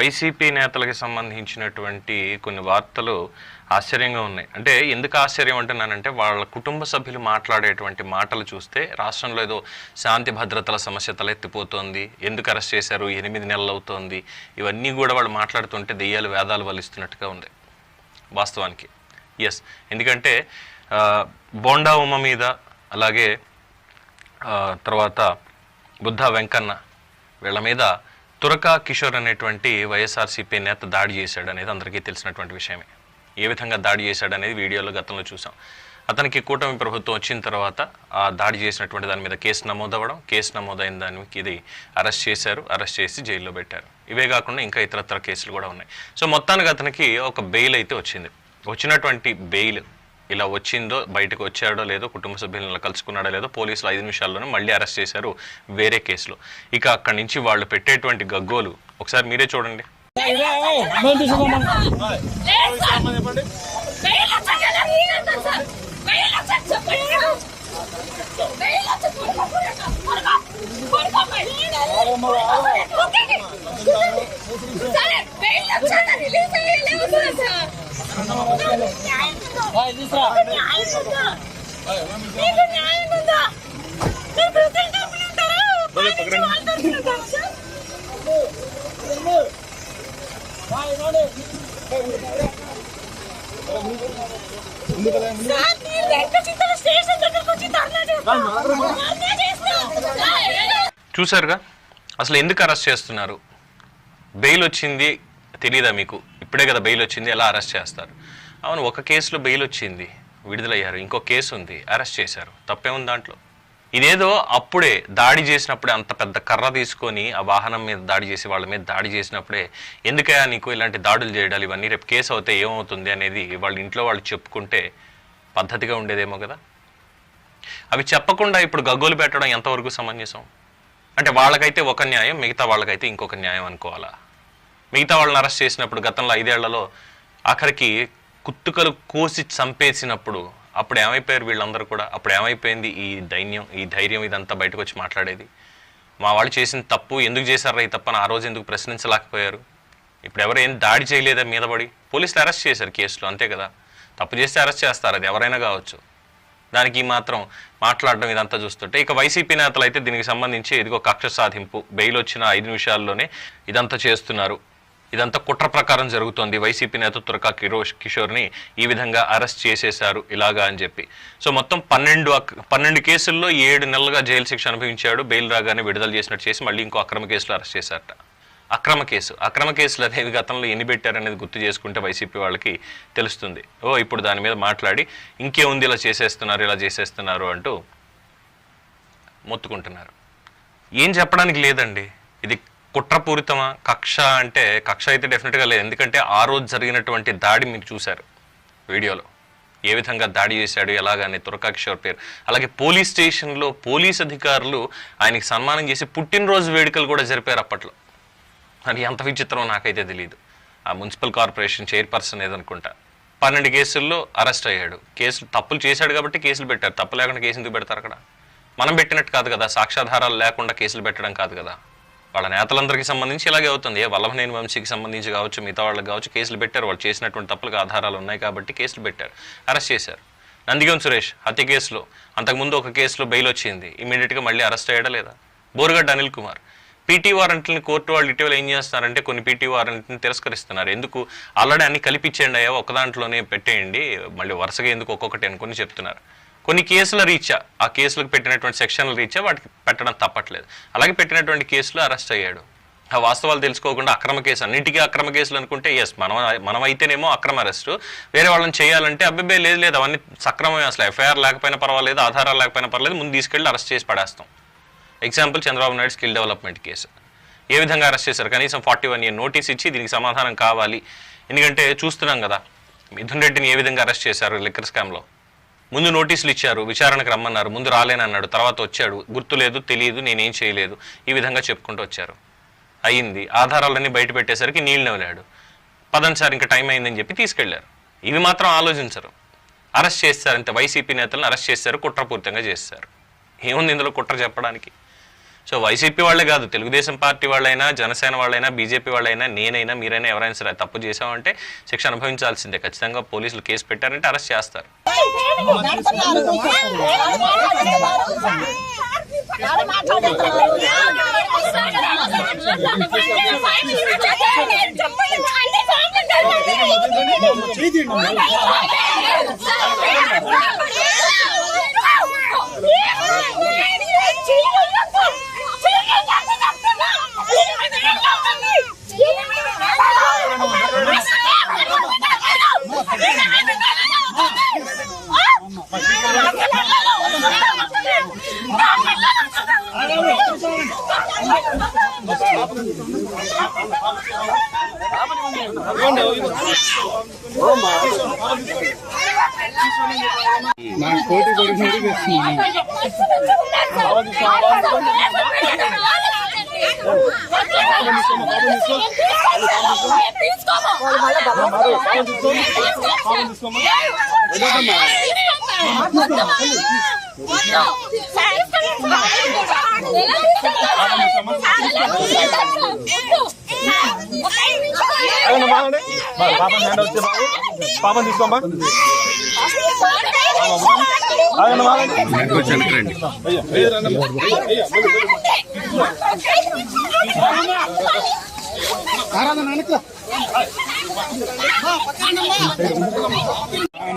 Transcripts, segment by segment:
YCP నేతలకు సంబంధించినటువంటి కొన్ని వార్తలు ఆశ్చర్యంగా ఉన్నాయి. అంటే ఎందుకు ఆశ్చర్యం అంటున్నానంటే వాళ్ళ కుటుంబ సభ్యులు మాట్లాడేటువంటి మాటలు చూస్తే రాష్ట్రంలో ఏదో శాంతి భద్రతల సమస్య తలెత్తిపోతోంది. ఎందుకు అరెస్ట్ చేశారు? ఎనిమిది నెలలు అవుతోంది. ఇవన్నీ కూడా వాళ్ళు మాట్లాడుతుంటే దెయ్యాలు వేదాలు వలిస్తున్నట్టుగా ఉంది. వాస్తవానికి. ఎస్ ఎందుకంటే బోండా ఉమ్మ మీద అలాగే తర్వాత బుద్ధ వెంకన్న వీళ్ళ మీద తురకా కిషోర్ అనేటువంటి వైఎస్ఆర్సీపీ నేత దాడి చేశాడు అనేది అందరికీ తెలిసినటువంటి విషయమే. ఏ విధంగా దాడి చేశాడు అనేది వీడియోలో గతంలో చూసాం. అతనికి కూటమి ప్రభుత్వం వచ్చిన తర్వాత ఆ దాడి చేసినటువంటి దాని మీద కేసు నమోదవ్వడం కేసు నమోదైన దానికి ఇది అరెస్ట్ చేశారు అరెస్ట్ చేసి జైల్లో పెట్టారు. ఇవే కాకుండా ఇంకా ఇతరత్ర కేసులు కూడా ఉన్నాయి. సో మొత్తానికి అతనికి ఒక బెయిల్ అయితే వచ్చింది. వచ్చినటువంటి బెయిల్ ఇలా వచ్చిందో బయటకు వచ్చాడో లేదో కుటుంబ సభ్యులను కలుసుకున్నాడో లేదో పోలీసులు ఐదు నిమిషాల్లోనే మళ్ళీ అరెస్ట్ చేశారు వేరే కేసులో. ఇక అక్కడి నుంచి వాళ్ళు పెట్టేటువంటి గగ్గోలు ఒకసారి మీరే చూడండి. సరే. చూసారుగా అసలు ఎందుకు అరెస్ట్ చేస్తున్నారు? బెయిల్ వచ్చింది తెలియదా మీకు? ఇప్పుడే కదా బెయిల్ వచ్చింది ఎలా అరెస్ట్ చేస్తారు? అవును ఒక కేసులో బెయిల్ వచ్చింది. విడుదలయ్యారు. ఇంకో కేసు ఉంది. అరెస్ట్ చేశారు. తప్పేముంది దాంట్లో? ఇదేదో అప్పుడే దాడి చేసినప్పుడే అంత పెద్ద కర్ర తీసుకొని ఆ వాహనం మీద దాడి చేసి వాళ్ళ మీద దాడి చేసినప్పుడే ఎందుకయ్యా నీకు ఇలాంటి దాడులు చేయడాలు? ఇవన్నీ రేపు కేసు అవుతే ఏమవుతుంది అనేది వాళ్ళ ఇంట్లో వాళ్ళు చెప్పుకుంటే పద్ధతిగా ఉండేదేమో కదా? అవి చెప్పకుండా ఇప్పుడు గగ్గోలు పెట్టడం ఎంతవరకు సమంజసం? అంటే వాళ్ళకైతే ఒక న్యాయం మిగతా వాళ్ళకైతే ఇంకొక న్యాయం అనుకోవాలా? మిగతా వాళ్ళని అరెస్ట్ చేసినప్పుడు గతంలో ఐదేళ్ళలో ఆఖరికి కుత్తుకలు కోసి చంపేసినప్పుడు అప్పుడు ఏమైపోయారు వీళ్ళందరూ కూడా? అప్పుడు ఏమైపోయింది ఈ దైన్యం ఈ ధైర్యం ఇదంతా బయటకు వచ్చి మాట్లాడేది? మా వాళ్ళు చేసిన తప్పు ఎందుకు చేశారా ఈ తప్పని ఆ రోజు ఎందుకు ప్రశ్నించలేకపోయారు? ఇప్పుడు ఎవరు ఏం దాడి చేయలేదా మీద పడి? పోలీసులు అరెస్ట్ చేశారు కేసులో అంతే కదా? తప్పు చేస్తే అరెస్ట్ చేస్తారు అది ఎవరైనా కావచ్చు. దానికి మాత్రం మాట్లాడడం ఇదంతా చూస్తుంటే ఇక వైసీపీ నేతలు అయితే దీనికి సంబంధించి ఇదిగో కక్ష సాధింపు బెయిల్ వచ్చిన ఐదు నిమిషాల్లోనే ఇదంతా చేస్తున్నారు. ఇదంతా కుట్ర ప్రకారం జరుగుతోంది. వైసీపీ నేత తురకా కిరోష్ కిషోర్ని ఈ విధంగా అరెస్ట్ చేసేశారు ఇలాగా అని చెప్పి. సో మొత్తం పన్నెండు అక్- పన్నెండు కేసుల్లో ఏడు నెలలుగా జైలు శిక్ష అనుభవించాడు. బెయిల్ రాగానే విడుదల చేసినట్టు చేసి మళ్ళీ ఇంకో అక్రమ కేసులో అరెస్ట్ చేశారట. అక్రమ కేసు. అక్రమ కేసులు అనేది గతంలో ఎన్ని పెట్టారనేది గుర్తు చేసుకుంటే వైసీపీ వాళ్ళకి తెలుస్తుంది. ఓ ఇప్పుడు దాని మీద మాట్లాడి ఇంకేముంది ఇలా చేసేస్తున్నారు ఇలా చేసేస్తున్నారు అంటూ మొత్తుకుంటున్నారు. ఏం చెప్పడానికి లేదండి. ఇది కుట్రపూరితమా? కక్ష అంటే కక్ష అయితే డెఫినెట్గా లేదు. ఎందుకంటే ఆ రోజు జరిగినటువంటి దాడి మీరు చూశారు వీడియోలో. ఏ విధంగా దాడి చేశాడు ఎలాగని తురకా పేరు. అలాగే పోలీస్ స్టేషన్లో పోలీస్ అధికారులు ఆయనకి సన్మానం చేసి పుట్టినరోజు వేడుకలు కూడా జరిపారు అప్పట్లో. అది ఎంత విచిత్రమో నాకైతే తెలియదు ఆ మున్సిపల్ కార్పొరేషన్ చైర్పర్సన్ ఏదనుకుంటా. పన్నెండు కేసుల్లో అరెస్ట్ అయ్యాడు. కేసులు తప్పులు చేశాడు కాబట్టి కేసులు పెట్టారు. తప్పు లేకుండా కేసు ఎందుకు పెడతారు అక్కడ? మనం పెట్టినట్టు కాదు కదా. సాక్ష్యాధారాలు లేకుండా కేసులు పెట్టడం కాదు కదా. వాళ్ళ నేతలందరికీ సంబంధించి ఇలాగే అవుతుంది. ఏ వల్లభనేని వంశీకి సంబంధించి కావచ్చు మిగతా వాళ్ళకి కావచ్చు కేసులు పెట్టారు. వాళ్ళు చేసినటువంటి తప్పులకు ఆధారాలు ఉన్నాయి కాబట్టి కేసులు పెట్టారు. అరెస్ట్ చేశారు. నందిగం సురేష్ హత్య కేసులో అంతకుముందు ఒక కేసులో బెయిల్ వచ్చింది. ఇమీడియట్గా మళ్ళీ అరెస్ట్ అయ్యాడా లేదా? బోరుగడ్డ అనిల్ కుమార్. పీటీ వారెంట్ని కోర్టు వాళ్ళు ఇటీవల ఏం చేస్తున్నారంటే కొన్ని పీటీ వారెంట్ని తిరస్కరిస్తున్నారు. ఎందుకు? ఆల్రెడీ అన్ని కలిపిచ్చేయండి అయ్యా ఒక దాంట్లోనే పెట్టేయండి. మళ్ళీ వరుసగా ఎందుకు ఒక్కొక్కటి అనుకుని చెప్తున్నారు. కొన్ని కేసుల రీత్యా. ఆ కేసులకు పెట్టినటువంటి సెక్షన్ల రీత్యా వాటికి పెట్టడం తప్పట్లేదు. అలాగే పెట్టినటువంటి కేసులు అరెస్ట్ అయ్యాడు. ఆ వాస్తవాలు తెలుసుకోకుండా అక్రమ కేసు అన్నిటికీ అక్రమ కేసులు అనుకుంటే ఎస్ మనం మనం అయితేనేమో అక్రమ అరెస్టు వేరే వాళ్ళని చేయాలంటే అబ్బాయి లేదు లేదు అవన్నీ సక్రమమే అసలు. ఎఫ్ఐఆర్ లేకపోయినా పర్వాలేదు ఆధారాలు లేకపోయినా పర్వాలేదు ముందు తీసుకెళ్ళి అరెస్ట్ చేసి పడేస్తాం. Example Chandrababu Naidu skill development case ఏ విధంగా అరెస్ట్ చేశారు? కనీసం ఫార్టీ వన్ ఇయర్ నోటీస్ ఇచ్చి దీనికి సమాధానం కావాలి. ఎందుకంటే చూస్తున్నాం కదా మిథున్ రెడ్డిని ఏ విధంగా అరెస్ట్ చేశారు? లిక్కర్ స్కామ్లో ముందు నోటీసులు ఇచ్చారు విచారణకు రమ్మన్నారు ముందు రాలేనన్నాడు తర్వాత వచ్చాడు గుర్తు లేదు తెలియదు నేనేం చేయలేదు ఈ విధంగా చెప్పుకుంటూ వచ్చారు. అయింది ఆధారాలన్నీ బయట పెట్టేసరికి నీళ్ళు నవ్వలేడు పదండి సార్ ఇంకా టైం అయిందని చెప్పి తీసుకెళ్ళారు. ఇవి మాత్రం ఆలోచించరు. అరెస్ట్ చేస్తారంటే వైసీపీ నేతలను అరెస్ట్ చేస్తారు కుట్రపూరితంగా చేస్తారు. ఏముంది ఇందులో కుట్ర చెప్పడానికి? సో వైసీపీ వాళ్ళే కాదు తెలుగుదేశం పార్టీ వాళ్ళైనా జనసేన వాళ్ళైనా బీజేపీ వాళ్ళైనా నేనైనా మీరైనా ఎవరైనా సరే తప్పు చేసామంటే శిక్ష అనుభవించాల్సిందే. ఖచ్చితంగా పోలీసులు కేసు పెట్టారంటే అరెస్ట్ చేస్తారు. నాకు పోటీ పడి మరీ తెస్తున్నాను పాపం హ్యాండ్ వచ్చే బాబు పాపం తీసుకోమ్మా ఆరాధన వెనక్కి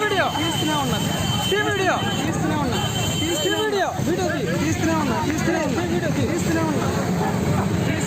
వీడియో తీస్తూనే ఉన్నారు తీ వీడియో తీస్తూనే ఉన్నా తీస్తూనే వీడియో వీడియో తీ తీస్తూనే ఉన్నా తీస్తూనే ఉన్నా వీడియో తీ తీస్తూనే ఉన్నా తీస్తూనే ఉన్నా